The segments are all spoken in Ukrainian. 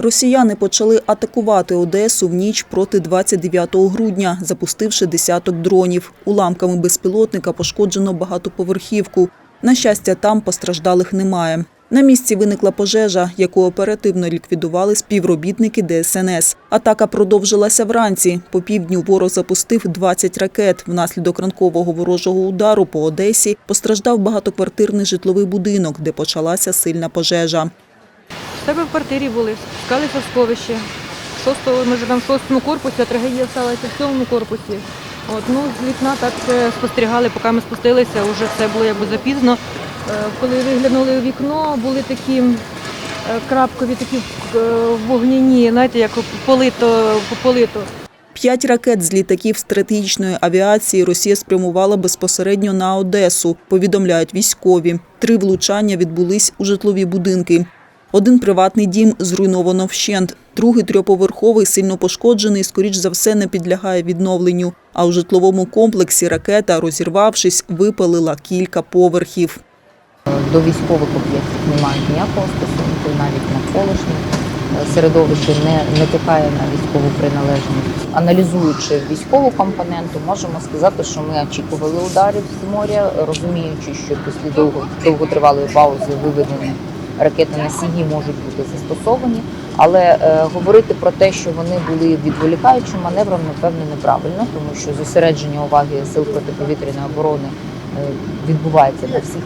Росіяни почали атакувати Одесу в ніч проти 29 грудня, запустивши десяток дронів. Уламками безпілотника пошкоджено багатоповерхівку. На щастя, там постраждалих немає. На місці виникла пожежа, яку оперативно ліквідували співробітники ДСНС. Атака продовжилася вранці. По півдню ворог запустив 20 ракет. Внаслідок ранкового ворожого удару по Одесі постраждав багатоквартирний житловий будинок, де почалася сильна пожежа. В себе в квартирі були, спускалися в. Шостого, ми живемо в шостому корпусі, а трагедія сталася в сьомому корпусі. От, ну, з вікна так е, спостерігали, поки ми спустилися, вже все було якби запізно. Е, Коли виглянули у вікно, були такі е, крапкові, такі вогняні, знаєте, як полито, полито. П'ять ракет з літаків стратегічної авіації Росія спрямувала безпосередньо на Одесу, повідомляють військові. Три влучання відбулись у житлові будинки. Один приватний дім зруйновано вщент, другий трьоповерховий сильно пошкоджений, скоріш за все, не підлягає відновленню. А у житловому комплексі ракета, розірвавшись, випалила кілька поверхів. До військових об'єктів немає ніякого стосунку, навіть навколишнє е, середовище не натякає на військову приналежність. Аналізуючи військову компоненту, можемо сказати, що ми очікували ударів з моря, розуміючи, що після довго, довготривалої паузи виведені ракети носії можуть бути застосовані. Але е, говорити про те, що вони були відволікаючим маневром, напевно, неправильно, тому що зосередження уваги сил протиповітряної оборони е, відбувається на всіх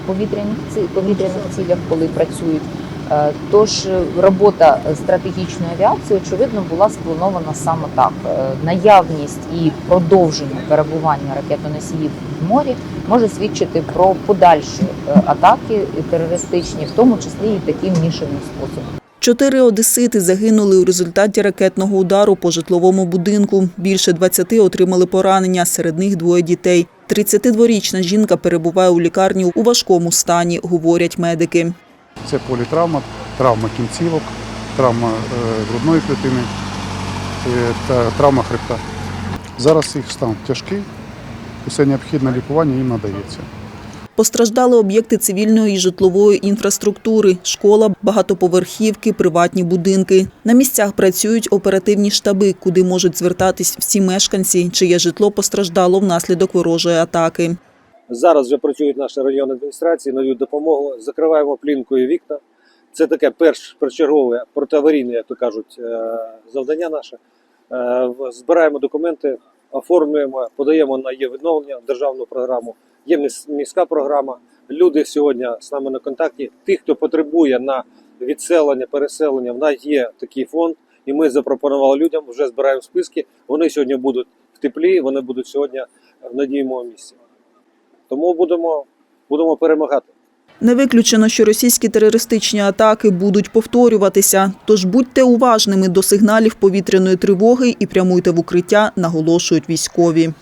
повітряних цілях, коли працюють. Е, Тож е, робота стратегічної авіації, очевидно, була спланована саме так. Е, Наявність і продовження перебування ракетоносіїв в морі може свідчити про подальші атаки терористичні, в тому числі і таким нішевим способом. Чотири одесити загинули у результаті ракетного удару по житловому будинку. Більше 20 отримали поранення, серед них двоє дітей. 32-річна жінка перебуває у лікарні у важкому стані, говорять медики. Це політравма, травма кінцівок, травма е, грудної клітини е, та травма хребта. Зараз їх стан тяжкий, усе необхідне лікування їм надається. Постраждали об'єкти цивільної і житлової інфраструктури, школа, багатоповерхівки, приватні будинки. На місцях працюють оперативні штаби, куди можуть звертатись всі мешканці, чиє житло постраждало внаслідок ворожої атаки. Зараз вже працюють наші районні адміністрації, надають допомогу, закриваємо плінкою вікна. Це таке перш першочергове протиаварійне, як то кажуть, е, завдання наше. Е, Збираємо документи, оформлюємо, подаємо на є відновлення державну програму. Є міська програма. Люди сьогодні з нами на контакті. Ті, хто потребує на відселення, переселення, в нас є такий фонд, і ми запропонували людям, вже збираємо списки. Вони сьогодні будуть в теплі, вони будуть сьогодні в надійному місці. Тому будемо, будемо перемагати. Не виключено, що російські терористичні атаки будуть повторюватися. Тож будьте уважними до сигналів повітряної тривоги і прямуйте в укриття, наголошують військові.